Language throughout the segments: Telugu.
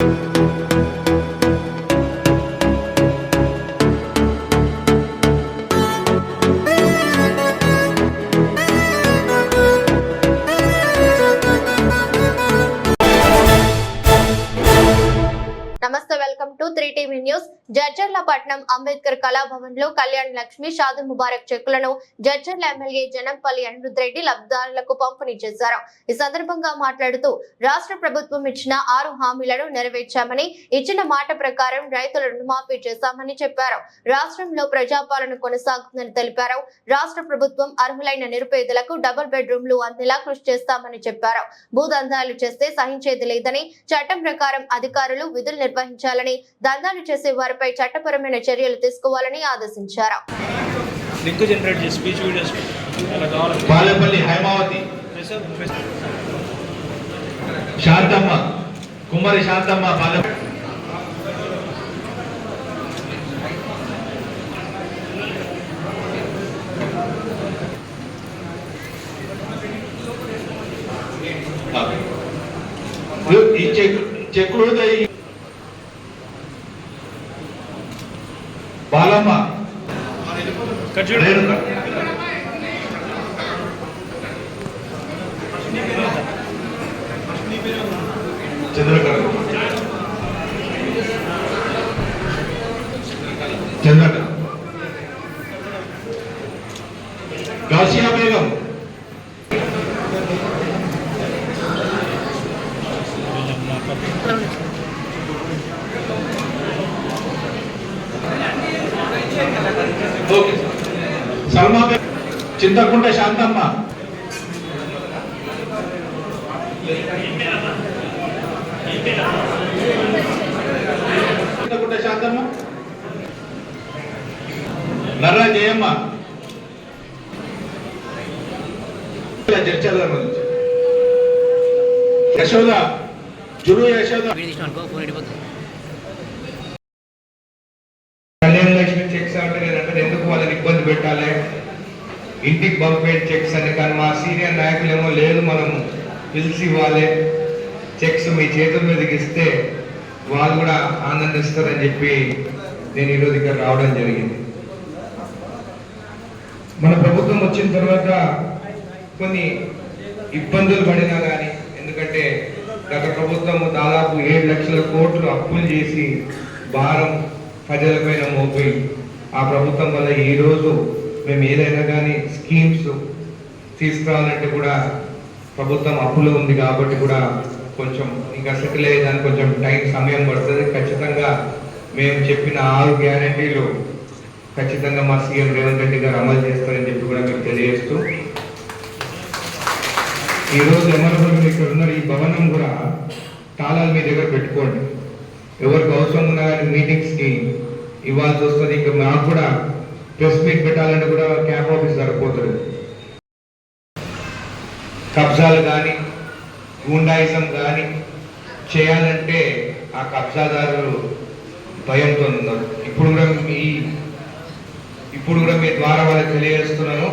thank you three TV news Jadcherlapatnam Ambedkar కళాభవన్లో Kalyan Lakshmi Shadi Mubarak చెక్కులను జడ్చర్ల ఎమ్మెల్యే జనంపల్లి అనిరుద్ రెడ్డి లబ్ధిదారులకు పంపిణీ చేశారు. ఈ సందర్భంగా మాట్లాడుతూ రాష్ట్ర ప్రభుత్వం ఇచ్చిన ఆరు హామీలను నెరవేర్చామని ఇచ్చిన మాట ప్రకారం రైతుల రుణమాఫీ చేశామని చెప్పారు. రాష్ట్రంలో ప్రజాపాలన కొనసాగుతుందని తెలిపారు. రాష్ట్ర ప్రభుత్వం అర్హులైన నిరుపేదలకు డబుల్ బెడ్రూమ్లు అందేలా కృషి చేస్తామని చెప్పారు. భూదందాలు చేస్తే సహించేది లేదని చట్టం ప్రకారం అధికారులు విధులు నిర్వహించాలని దందాలు చేసే వారిపై చట్టపరమైన చర్యలు తీసుకోవాలని ఆదేశించారు. శాంతమ్మ ఈ చెక్ చెక్కులు బాలమ్మ కట్ చూడండి రేణుక చంద్రకళ చంద్రకళ గాసియా బేగం చింతకుంట శాంతమ్మ. చింతకుంట శాంతమ్మ. నర్ర జయమ్మ. చర్చల యశోద జురు యశోద. కళ్యాణ లక్ష్మి చెక్స్ అంటే నేనంటే ఎందుకు వాళ్ళని ఇబ్బంది పెట్టాలి? ఇంటికి పంపే చెక్స్ అని కానీ మా సీనియర్ నాయకులేమో లేదు మనము. పిలిచి ఇవ్వాలి చెక్స్ మీ చేతుల మీదకి ఇస్తే వాళ్ళు కూడా ఆనందిస్తారని చెప్పి నేను ఈరోజు ఇక్కడ రావడం జరిగింది. మన ప్రభుత్వం వచ్చిన తర్వాత కొన్ని ఇబ్బందులు పడినా కానీ ఎందుకంటే గత ప్రభుత్వం దాదాపు ఏడు లక్షల కోట్లు అప్పులు చేసి భారం ప్రజలపైన మోపి ఆ ప్రభుత్వం వల్ల ఈరోజు మేము ఏదైనా కానీ స్కీమ్స్ తీసుకురావాలంటే కూడా ప్రభుత్వం అప్పులో ఉంది కాబట్టి కూడా కొంచెం ఇంకా సెటిల్ అయ్యేదానికి కొంచెం టైం సమయం పడుతుంది. ఖచ్చితంగా మేము చెప్పిన ఆరు గ్యారంటీలు ఖచ్చితంగా మా సీఎం రేవంత్ రెడ్డి గారు అమలు చేస్తారని చెప్పి కూడా మీకు తెలియజేస్తూ ఈ రోజు ఇక్కడ ఉన్నారు. ఈ భవనం కూడా తాళాలు మీ దగ్గర పెట్టుకోండి. ఎవరికి అవసరం ఉన్నా కానీ మీటింగ్స్ ఇవ్వాల్సి వస్తుంది. ఇంకా మాకు కూడా ప్రెస్ మీట్ పెట్టాలంటే కూడా క్యాంప్ ఆఫీస్ సరిపోతుంది కబ్జాలు కానీ గూండాయిజం కానీ చేయాలంటే ఆ కబ్జాదారులు భయంతో ఉన్నారు. ఇప్పుడు కూడా మీ ఇప్పుడు కూడా మీ ద్వారా వాళ్ళకి తెలియజేస్తున్నాను.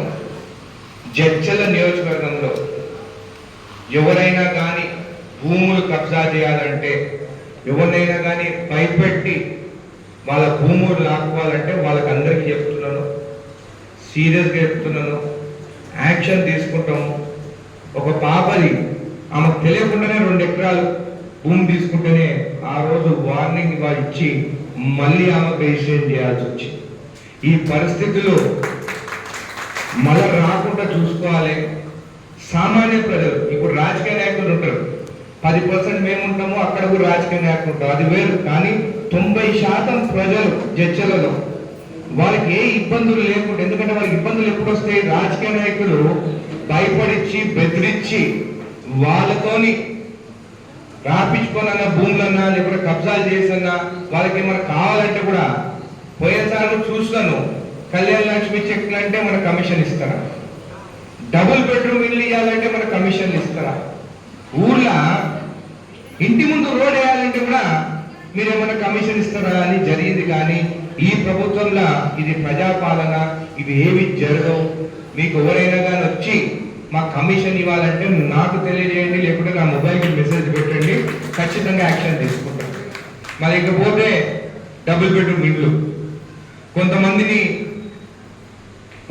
జడ్చల నియోజకవర్గంలో ఎవరైనా కానీ భూములు కబ్జా చేయాలంటే ఎవరినైనా కానీ భయపెట్టి వాళ్ళ భూములు లాక్కోవాలంటే వాళ్ళకి అందరికీ చెప్తున్నాను. సీరియస్గా చెప్తున్నాను. యాక్షన్ తీసుకుంటాము. ఒక పాపది ఆమెకు తెలియకుండానే రెండు ఎకరాలు భూమి తీసుకుంటేనే ఆ రోజు వార్నింగ్ ఇచ్చి మళ్ళీ ఆమెకు రిజిస్ట్రేషన్ చేయాల్సి వచ్చింది. ఈ పరిస్థితిలో మళ్ళా రాకుండా చూసుకోవాలి. సామాన్య ప్రజలు ఇప్పుడు పది పర్సెంట్ మేము ఉంటాము అక్కడ కూడా రాజకీయ నాయకులు అది వేరు కానీ తొంభై శాతం ప్రజలు జడ్చలలో వాళ్ళకి ఏ ఇబ్బందులు లేకుండా ఎందుకంటే వాళ్ళకి ఇబ్బందులు ఎప్పుడు వస్తాయి? రాజకీయ నాయకులు భయపడిచ్చి బెదిరించి వాళ్ళతోని రాపించుకోనన్నా భూములన్నా లేకపోతే కబ్జాలు చేసన్నా వాళ్ళకి ఏమైనా కావాలంటే కూడా పోయేసారి చూస్తాను. కళ్యాణ లక్ష్మి చెక్లు అంటే మన కమిషన్ ఇస్తారా? డబుల్ బెడ్రూమ్ ఇల్లు ఇవ్వాలంటే మన కమిషన్ ఇస్తారా? ఊర్లో ఇంటి ముందు రోడ్ వేయాలంటే కూడా మీరు ఏమైనా కమిషన్ ఇస్తారా అని జరిగింది కానీ ఈ ప్రభుత్వంలో ఇది ప్రజాపాలన ఇవి ఏవి జరగవు. మీకు ఎవరైనా కానీ వచ్చి మా కమిషన్ ఇవ్వాలంటే నాకు తెలియజేయండి లేకుంటే నా మొబైల్కి మెసేజ్ పెట్టండి ఖచ్చితంగా యాక్షన్ తీసుకుంటాం. మరి ఇకపోతే డబుల్ బెడ్రూమ్ ఇండ్లు కొంతమందిని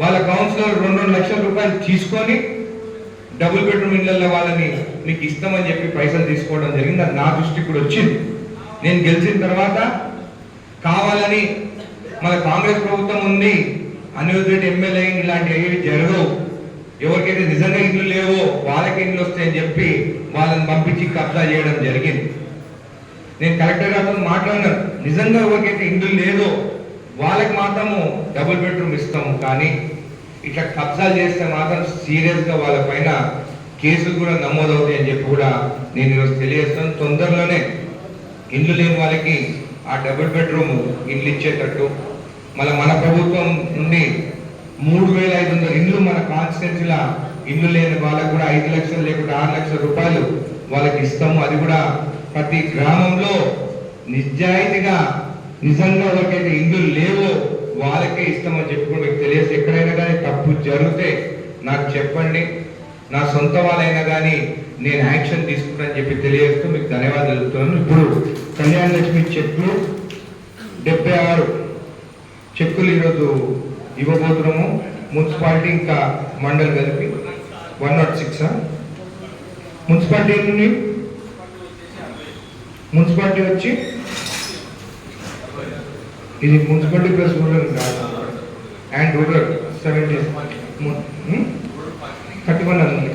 వాళ్ళ కౌన్సిలర్ రెండు రెండు లక్షల రూపాయలు తీసుకొని డబుల్ బెడ్రూమ్ ఇండ్లలో వాళ్ళని నీకు ఇస్తామని చెప్పి పైసలు తీసుకోవడం జరిగింది. అది నా దృష్టికి కూడా వచ్చింది. నేను గెలిచిన తర్వాత కావాలని మన కాంగ్రెస్ ప్రభుత్వం ఉంది. అనిరుద్ధ్ రెడ్డి ఎమ్మెల్యే ఇలాంటివి ఏవి జరగవు. ఎవరికైతే నిజంగా ఇండ్లు లేవో వాళ్ళకి ఇండ్లు వస్తాయని చెప్పి వాళ్ళని పంపించి కబ్జా చేయడం జరిగింది. నేను కలెక్టర్ గారితో మాట్లాడినాను నిజంగా ఎవరికైతే ఇండ్లు లేదో వాళ్ళకి మాత్రము డబుల్ బెడ్రూమ్ ఇస్తాము. కానీ ఇట్లా కబ్జాలు చేస్తే మాత్రం సీరియస్గా వాళ్ళ పైన కేసులు కూడా నమోదవుతాయి అని చెప్పి కూడా నేను ఈరోజు తెలియజేస్తాను తొందరలోనే ఇండ్లు లేని వాళ్ళకి ఆ డబుల్ బెడ్రూమ్ ఇండ్లు ఇచ్చేటట్టు. మళ్ళీ మన ప్రభుత్వం నుండి మూడు వేల ఐదు వందల ఇండ్లు మన కాన్స్టిట్యున్సీల ఇండ్లు లేని వాళ్ళకు కూడా ఐదు లక్షలు లేకుంటే ఆరు లక్షల రూపాయలు వాళ్ళకి ఇస్తాము. అది కూడా ప్రతి గ్రామంలో నిజాయితీగా నిజంగా ఎవరికైతే ఇండ్లు లేవో వాళ్ళకే ఇస్తామని చెప్పి కూడా మీకు తెలియదు ఎక్కడైనా కానీ తప్పు జరిగితే నాకు చెప్పండి. నా సొంత వాళ్ళైనా కానీ నేను యాక్షన్ తీసుకుంటానని చెప్పి తెలియజేస్తూ మీకు ధన్యవాదాలు తెలుపుతున్నాను ఇప్పుడు కళ్యాణ లక్ష్మి చెక్లు డెబ్బై ఆరు చెక్కులు ఈరోజు ఇవ్వబోతున్నాము. మున్సిపాలిటీ ఇంకా మండల్ కలిపి వన్ నాట్ సిక్స్ మున్సిపాలిటీ నుండి మున్సిపాలిటీ వచ్చి ఇది మున్సిపాలిటీ ప్లస్ రూరల్ కాదు. And rural seventy. థర్టీ ఉంది